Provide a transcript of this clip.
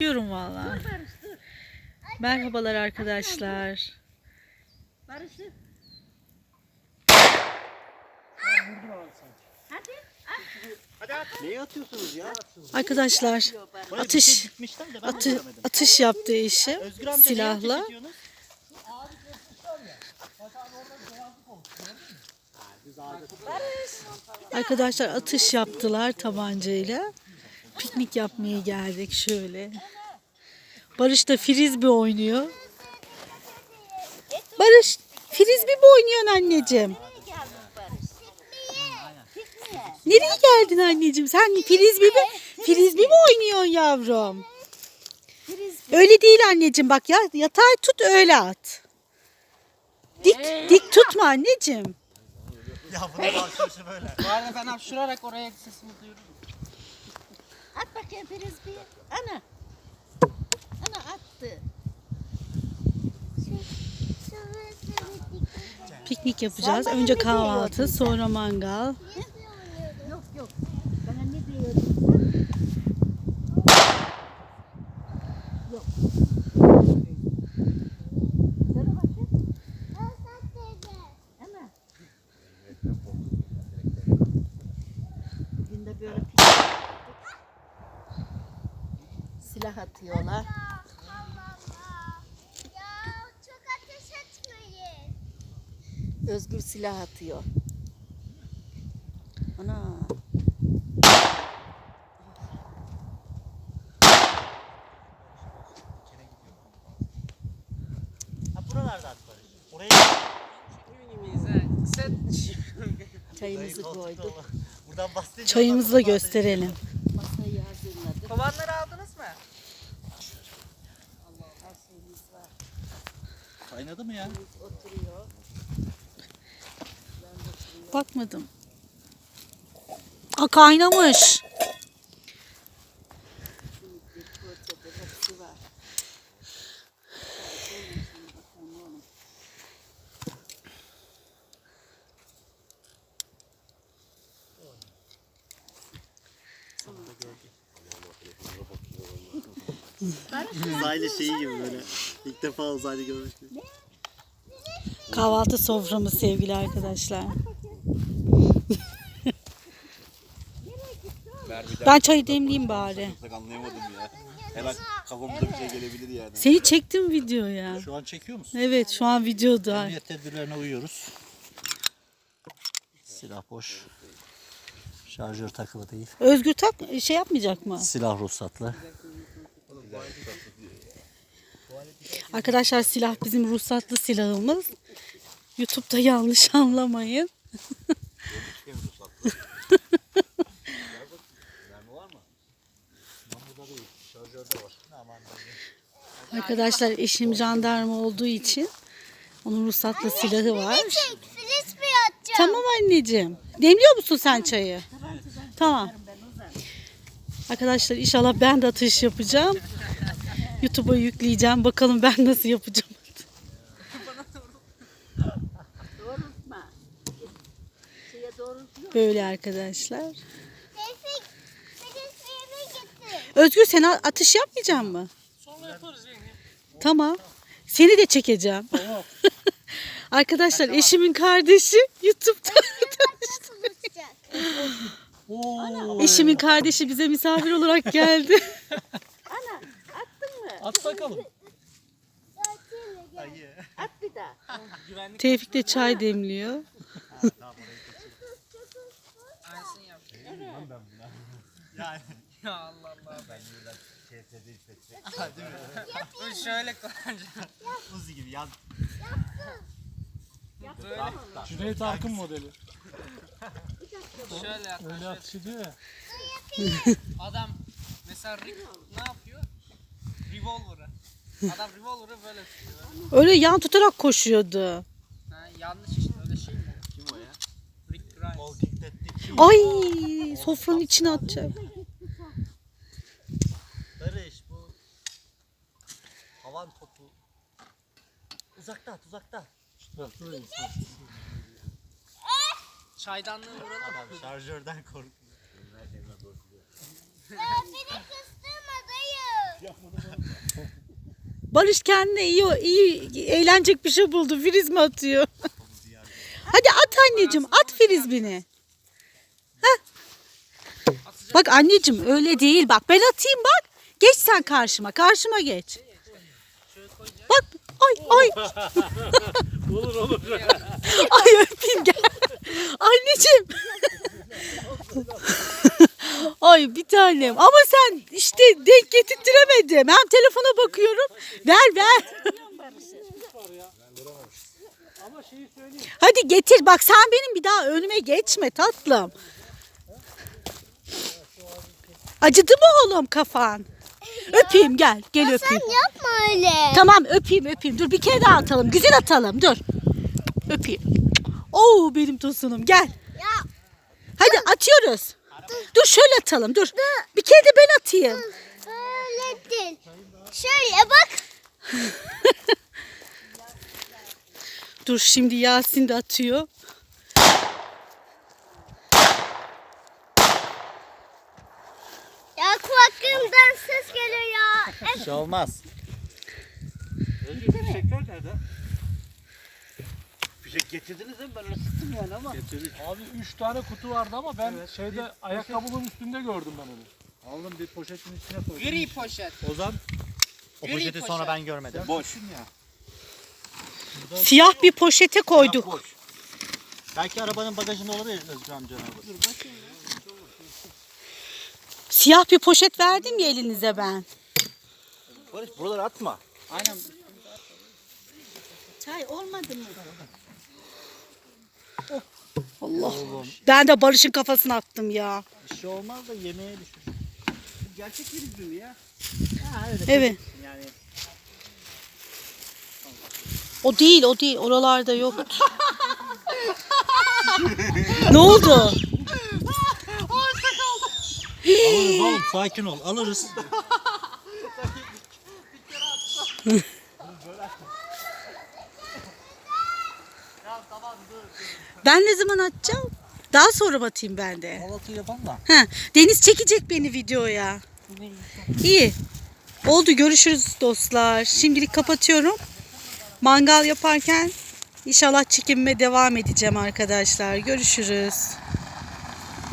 Diyorum valla. Merhabalar arkadaşlar. Barış'ı. Hadi. Neye atıyorsunuz ya? Arkadaşlar atış atı, atış yaptı eşim silahla. Arkadaşlar atış yaptılar tabancayla. Piknik yapmaya geldik şöyle. Barış da frisbee oynuyor. Barış frisbee mi oynuyorsun anneciğim? Nereye geldin Barış? Pikniğe. Nereye geldin anneciğim? Sen frisbee mi, frisbee mi oynuyorsun yavrum? Frisbee. Öyle değil anneciğim bak ya yatay tut öyle at. Dik dik tutma anneciğim. Ya bunun arkadaşı böyle. Bu arada ben hapşurarak oraya sesimi duyururum. Bakayım Frisbee. Ana. Ana attı. Piknik yapacağız. Önce kahvaltı, sonra mangal. Yok yok. Bana ne diyordun? Yok. Söyle bakayım. Ana. Bugün de böyle piknik yaptık. Silah atıyorlar. Ya çok ateş etmeyin. Özgür silah atıyor. Ana. Ha buralarda at Barış. Oraya Çayımızı koyduk. Buradan bahsedince Çayımızı da gösterelim. Masayı hazırladık. Kovanları aldınız mı? Her şeyimiz var. Kaynadı mı ya? Oturuyor. Bakmadım. Aa kaynamış. Uzaylı şeyi gibi böyle. İlk defa uzaylı görmüş gibi. Kahvaltı soframız sevgili arkadaşlar. Ben çayı demleyeyim bari. Anlayamadım ya. Her an kafamıza bir şey gelebilir yani. Seni çektim videoya. Şu an çekiyor musun? Evet şu an videoda. Emniyet tedbirlerine uyuyoruz. Silah boş. Şarjör takılı değil. Özgür tak şey yapmayacak mı? Silah ruhsatlı. Arkadaşlar silah bizim ruhsatlı silahımız. YouTube'da yanlış anlamayın. Arkadaşlar eşim jandarma olduğu için onun ruhsatlı silahı var. Çek. Tamam anneciğim. Demliyor musun sen çayı? Tamam. Arkadaşlar inşallah ben de atış yapacağım. YouTube'a yükleyeceğim. Bakalım ben nasıl yapacağım. Böyle arkadaşlar. Özgür sen atış yapmayacak mı? Sonra yaparız yenge. Tamam. Seni de çekeceğim. Arkadaşlar eşimin kardeşi YouTube'da. Eşimin kardeşi bize misafir olarak geldi. Ana attın mı? At bakalım. At bir daha. Güvenlik Tevfik de çay demliyor. aynısını yap. Yani. Ya Allah Allah. Ben Bunu şöyle kullanacağım. Uzi gibi yan. Böyle Cüneyt Arkın modeli. şöyle Öyle yaklaşıyor. atış ediyor ya. Adam mesela Rick ne yapıyor? Revolver'ı. Adam revolver'ı böyle tutuyor. Öyle yan tutarak koşuyordu. Ha, yanlış işte öyle şey mi? Kim o ya? Rick Grimes. Walking Dead'deki Ay sofranın içine atacak. Barış bu havan topu. Uzakta at uzakta. Çaydanlığı vuralım. Adam şarjörden korkuyor. Ya beni kıstırma dayı. Barış kendine iyi, iyi eğlenecek bir şey buldu. Friz mi atıyor? Hadi at anneciğim. At frizbini. Heh. Bak anneciğim öyle değil. Bak ben atayım bak. Geç sen karşıma. Karşıma geç. Bak. Ay ay. Olur olur. Ay öpeyim gel. Anneciğim. Ay bir tanem. Ama sen işte denk getirttiremedim. Hem telefona bakıyorum. Ver ver. Hadi getir. Bak sen benim bir daha önüme geçme tatlım. Acıdı mı oğlum kafan? Öpeyim gel. Gel öpeyim. Yapma öyle. Tamam öpeyim öpeyim. Dur bir kere daha atalım. Güzel atalım. Dur. Öpeyim. Oo benim tosunum gel. Ya Hadi atıyoruz. Dur şöyle atalım dur. Bir kere de ben atayım. böyle değil. Şöyle bak. Dur şimdi Yasin de atıyor. Ya kulaklarımdan ses geliyor ya. Bir şey olmaz. Özgür fişekler nerede? Fişek getirdiniz mi? Ben öyle sıktım yani ama. Getirdik. Abi 3 tane kutu vardı ama ben şeyde ayakkabının üstünde gördüm ben onu. Aldım bir poşetin içine koydum. Gri poşet. Ozan. O Gri poşeti sonra poşet. ben görmedim. Boş. Siyah bir poşete koyduk. Belki arabanın bagajında olabilir Özgür amcanın arabası. Siyah bir poşet verdim ya elinize ben. Barış buraları atma. Aynen. Çay olmadı mı? Allah. Ben de Barış'ın kafasına attım ya. Bir şey olmaz da yemeğe düşür. Gerçek bir mi ya? Evet. Yani O değil, o değil. Oralarda yoktu. ne oldu? alırız oğlum sakin ol alırız. Ben ne zaman atacağım? Daha sonra mı atayım ben de? Yapan da. Ha, Deniz çekecek beni videoya. İyi. Oldu görüşürüz dostlar. Şimdilik kapatıyorum. Mangal yaparken inşallah çekimime devam edeceğim arkadaşlar. Görüşürüz.